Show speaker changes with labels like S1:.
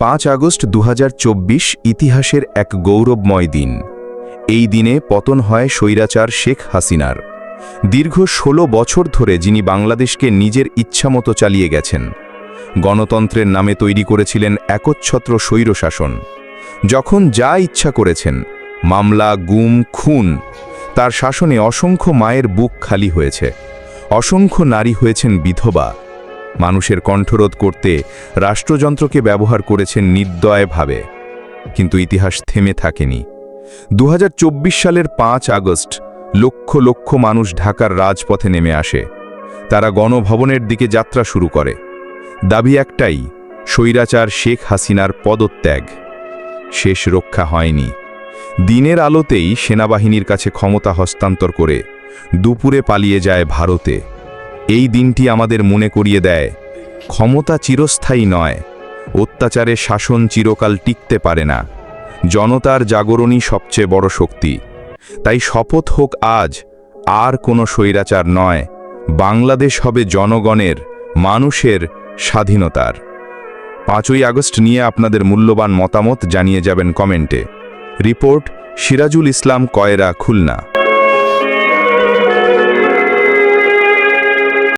S1: পাঁচ আগস্ট দু হাজার চব্বিশ ইতিহাসের এক গৌরবময় দিন। এই দিনে পতন হয় স্বৈরাচার শেখ হাসিনার। দীর্ঘ ১৬ বছর ধরে যিনি বাংলাদেশকে নিজের ইচ্ছামতো চালিয়ে গেছেন। গণতন্ত্রের নামে তৈরি করেছিলেন একচ্ছত্র স্বৈরশাসন যখন যা ইচ্ছা করেছেন, মামলা, গুম, খুন, তার শাসনে অসংখ্য মায়ের বুক খালি হয়েছে। অসংখ্য নারী হয়েছেন বিধবা। মানুষের কণ্ঠরোধ করতে রাষ্ট্রযন্ত্রকে ব্যবহার করেছেন নির্দয়ভাবে। কিন্তু ইতিহাস থেমে থাকেনি। দু হাজার চব্বিশ সালের পাঁচ আগস্ট লক্ষ লক্ষ মানুষ ঢাকার রাজপথে নেমে আসে। তারা গণভবনের দিকে যাত্রা শুরু করে। দাবি একটাই, স্বৈরাচার শেখ হাসিনার পদত্যাগ। শেষ রক্ষা হয়নি। দিনের আলোতেই সেনাবাহিনীর কাছে ক্ষমতা হস্তান্তর করে দুপুরে পালিয়ে যায় ভারতে। এই দিনটি আমাদের মনে করিয়ে দেয়, ক্ষমতা চিরস্থায়ী নয়, অত্যাচারে শাসন চিরকাল টিকতে পারে না, জনতার জাগরণই সবচেয়ে বড় শক্তি। তাই শপথ হোক আজ, আর কোনো স্বৈরাচার নয়, বাংলাদেশ হবে জনগণের, মানুষের স্বাধীনতার। পাঁচই আগস্ট নিয়ে আপনাদের মূল্যবান মতামত জানিয়ে যাবেন কমেন্টে। রিপোর্ট সিরাজুল ইসলাম কয়রা, খুলনা।